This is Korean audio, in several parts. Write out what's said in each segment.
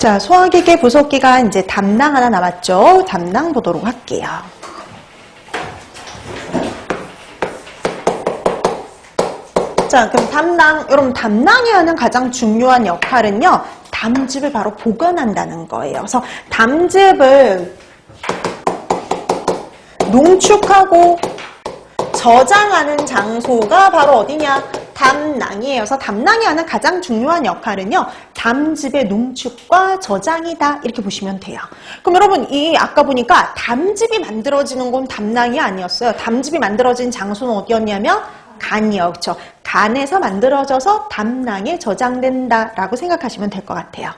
자, 소화기계 부속기가 이제 담낭 하나 남았죠? 담낭 보도록 할게요. 자, 그럼 담낭, 여러분 담낭이 하는 가장 중요한 역할은요, 담즙을 바로 보관한다는 거예요. 그래서 담즙을 농축하고 저장하는 장소가 바로 어디냐? 담낭이에요. 그래서 담낭이 하는 가장 중요한 역할은요. 담즙의 농축과 저장이다. 이렇게 보시면 돼요. 그럼 여러분 이 아까 보니까 담즙이 만들어지는 건 담낭이 아니었어요. 담즙이 만들어진 장소는 어디였냐면 간이요. 그렇죠? 간에서 만들어져서 담낭에 저장된다라고 생각하시면 될 것 같아요.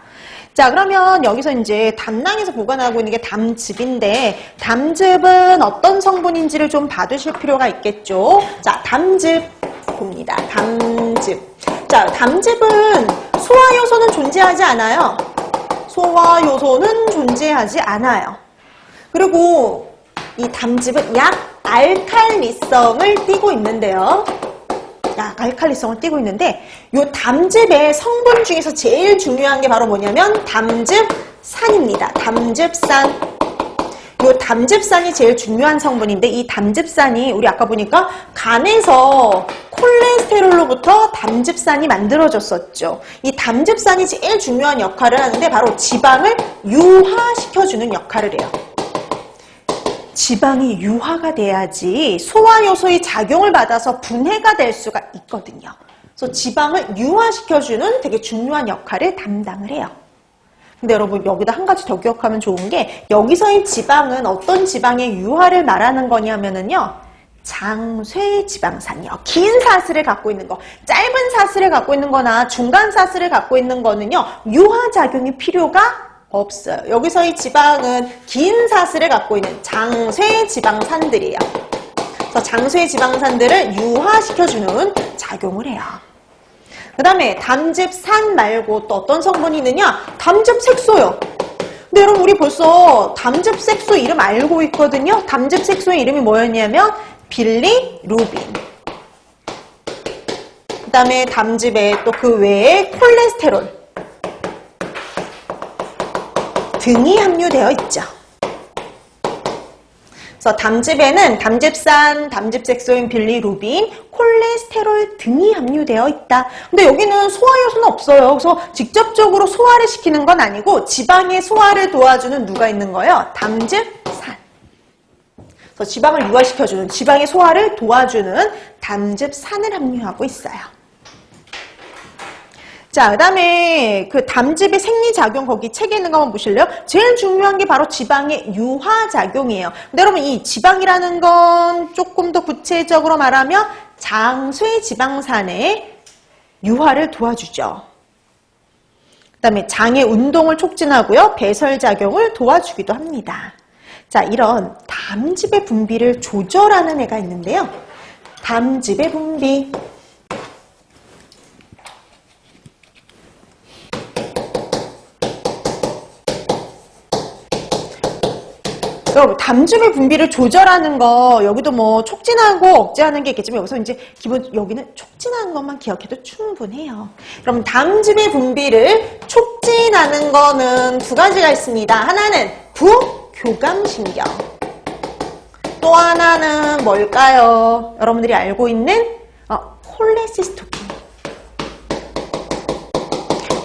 자, 그러면 여기서 이제 담낭에서 보관하고 있는 게 담즙인데, 담즙은 어떤 성분인지를 좀 봐두실 필요가 있겠죠. 자, 담즙 봅니다. 담즙. 자, 담즙은 소화 요소는 존재하지 않아요. 소화 요소는 존재하지 않아요. 그리고 이 담즙은 약 알칼리성을 띠고 있는데요. 약 알칼리성을 띠고 있는데 이 담즙의 성분 중에서 제일 중요한 게 바로 뭐냐면 담즙산입니다. 담즙산. 이 담즙산이 제일 중요한 성분인데 이 담즙산이 우리 아까 보니까 간에서 콜레스테롤로부터 담즙산이 만들어졌었죠. 이 담즙산이 제일 중요한 역할을 하는데 바로 지방을 유화시켜주는 역할을 해요. 지방이 유화가 돼야지 소화 요소의 작용을 받아서 분해가 될 수가 있거든요. 그래서 지방을 유화시켜주는 되게 중요한 역할을 담당을 해요. 근데 여러분 여기다 한 가지 더 기억하면 좋은 게 여기서의 지방은 어떤 지방의 유화를 말하는 거냐면은요. 장쇠 지방산이요. 긴 사슬을 갖고 있는 거, 짧은 사슬을 갖고 있는 거나 중간 사슬을 갖고 있는 거는요. 유화 작용이 필요가 없어요. 여기서의 지방은 긴 사슬을 갖고 있는 장쇠 지방산들이에요. 그래서 장쇠 지방산들을 유화시켜주는 작용을 해요. 그 다음에 담즙산 말고 또 어떤 성분이 있느냐? 담즙색소요. 근데 여러분 우리 벌써 담즙색소 이름 알고 있거든요. 담즙색소의 이름이 뭐였냐면 빌리루빈. 그 다음에 담즙에 또 그 외에 콜레스테롤 등이 함유되어 있죠. 그래서 담즙에는 담즙산, 담즙색소인 빌리루빈, 콜레스테롤 등이 함유되어 있다. 근데 여기는 소화효소는 없어요. 그래서 직접적으로 소화를 시키는 건 아니고 지방의 소화를 도와주는 누가 있는 거예요? 담즙산. 그래서 지방을 유화시켜주는, 지방의 소화를 도와주는 담즙산을 함유하고 있어요. 자, 그 다음에 그 담즙의 생리작용 거기 책에 있는 거 한번 보실래요? 제일 중요한 게 바로 지방의 유화작용이에요. 근데 여러분 이 지방이라는 건 조금 더 구체적으로 말하면 장쇠 지방산의 유화를 도와주죠. 그 다음에 장의 운동을 촉진하고요. 배설작용을 도와주기도 합니다. 자, 이런 담즙의 분비를 조절하는 애가 있는데요. 담즙의 분비. 여러분 담즙의 분비를 조절하는 거 여기도 뭐 촉진하고 억제하는 게 있겠지만 여기서 이제 기본 여기는 촉진하는 것만 기억해도 충분해요. 그럼 담즙의 분비를 촉진하는 거는 두 가지가 있습니다. 하나는 부교감신경. 또 하나는 뭘까요? 여러분들이 알고 있는 어, 콜레시스토킨.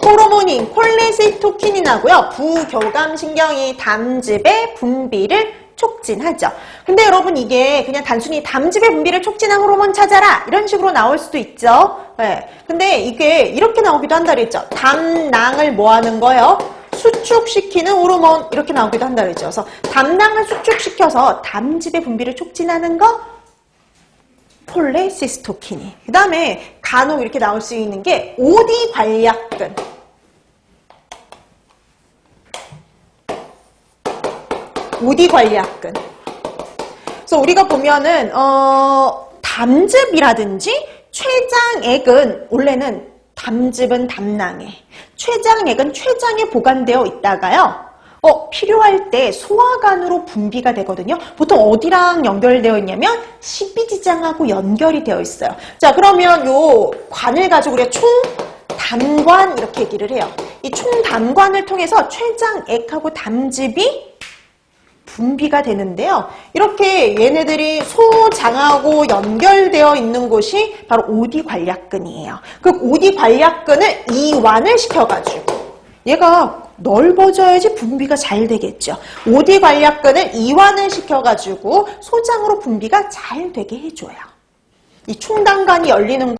호르몬인 콜레시토킨이나고요. 부교감신경이 담즙의 분비를 촉진하죠. 근데 여러분 이게 그냥 단순히 담즙의 분비를 촉진한 호르몬 찾아라 이런 식으로 나올 수도 있죠. 네. 근데 이게 이렇게 나오기도 한다 그랬죠. 담낭을 뭐 하는 거예요? 수축시키는 호르몬 이렇게 나오기도 한다 그랬죠. 그래서 담낭을 수축시켜서 담즙의 분비를 촉진하는 거 폴레시스토킨이. 그 다음에 간혹 이렇게 나올 수 있는 게 오디 관략근. 오디 관략근. 그래서 우리가 보면은 어, 담즙이라든지 췌장액은 원래는 담즙은 담낭에, 췌장액은 췌장에 보관되어 있다가요. 어, 필요할 때 소화관으로 분비가 되거든요. 보통 어디랑 연결되어 있냐면 십이지장하고 연결이 되어 있어요. 자, 그러면 요 관을 가지고 우리가 총 총담관 이렇게 얘기를 해요. 이 총담관을 통해서 췌장액하고 담즙이 분비가 되는데요. 이렇게 얘네들이 소장하고 연결되어 있는 곳이 바로 오디 관략근이에요. 그 오디 관략근을 이완을 시켜가지고 얘가 넓어져야지 분비가 잘 되겠죠. 오디 관략근을 이완을 시켜가지고 소장으로 분비가 잘 되게 해줘요. 이 총담관이 열리는